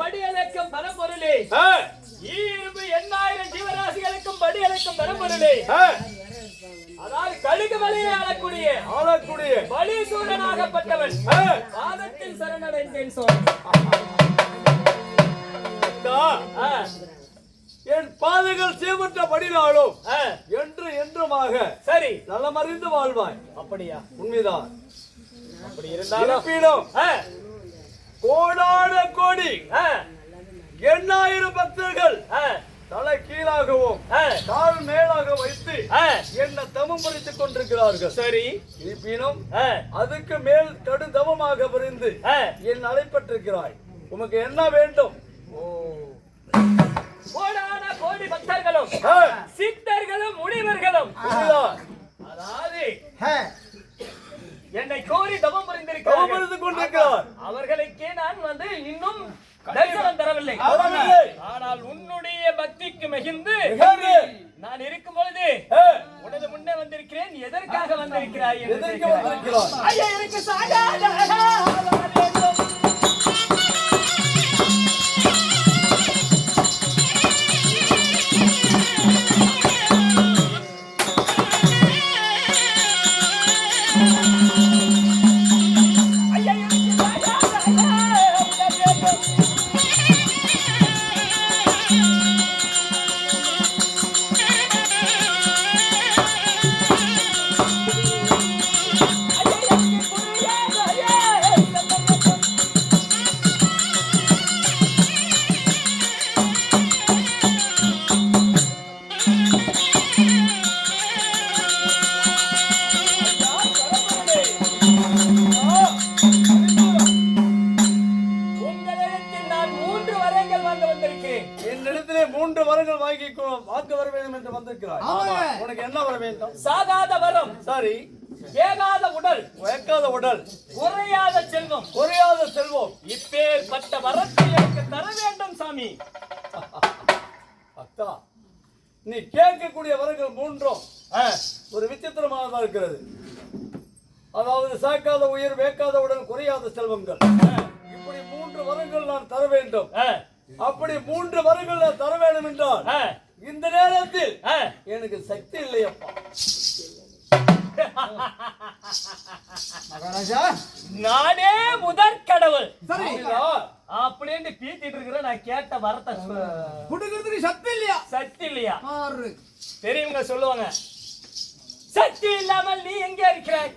படியளக்கும் பரம்பொருளே. ஈர்ப்பு எண்ணாயிரம் ஜீவராசிகளுக்கும் படியளக்கும் பரம்பொருளே. அதாவது கழுகு மலையை ஆளக்கூடிய ஆளக்கூடிய பலிசூரனாகப்பட்டவன். பாதத்தில் சரணடைந்தேன் ஆ, என் பாதைகள் சேமற்றபடினாலும் ஆ, என்று என்றுமாக சரி. நலமறிந்து வாழ்வாய். அப்படியா? உண்மைதான். அப்படி இருந்தாலும் கோடான கோடி எண்ணாயிரம் பக்தர்கள் தலை கீழாகவும் கால் மேலாக வைத்து என்ன தவம் பறித்துக் கொண்டிருக்கிறார்கள். சரி. இருப்பினும் அதுக்கு மேல் விரிந்து ஆ, என் அழைப்பட்டிருக்கிறாய் உமக்கு என்ன வேண்டும்? கோடான கோடி பக்தர்களும் சித்தர்களும் முனிவர்களும். அதாவது என்னை கோரி தவம் தவம் புரிந்திருக்கிறார்கள் பறித்துக் கொண்டிருக்கிறார். அவர்களுக்கே நான் வந்து இன்னும் தரிசனம் தரவில்லை. ஆனால் உன்னுடைய பக்திக்கு மிகுந்து. நான் இருக்கும் பொழுது உனது முன்னே வந்திருக்கிறேன். எதற்காக வந்திருக்கிறாய் என்று வாங்க வந்திருக்கிறேன் என்னிடத்திலே மூன்று வரங்கள் வாங்கி கொ- வாங்க வர வேண்டும் என்று வந்திருக்கிறாய். உனக்கு என்ன வர வேண்டும்? சாகாத வரம். சரி. ஏகாத உடல். வைக்காத உடல். குறையாத செல்வம். குறையாத செல்வம். இப்பேற்பட்ட வரத்தை எனக்கு தர வேண்டும் சாமி. அக்கா நீ கேட்கக்கூடிய வரங்கள் மூன்றும் ஒரு விசித்திரமானதா இருக்கிறது. அதாவது சாக்காத உயிர் வேக்காத உடல் குறையாத செல்வங்கள். இப்படி மூன்று வரங்கள் நான் தர வேண்டும். அப்படி மூன்று வரங்கள் தர வேண்டும் என்றால் இந்த நேரத்தில். எனக்கு சக்தி இல்லையப்பா. நானே முதற் கடவுள்? அப்படின்னு பீத்திட்டு இருக்கிற நான் கேட்ட வரத்தை குடுக்கிறதுக்கு சத்து இல்லையா? சக்தி இல்லையா? பாரு. பெரியவங்க சொல்லுவாங்க சக்தி இல்லாமல் நீ எங்க இருக்கிறாய்?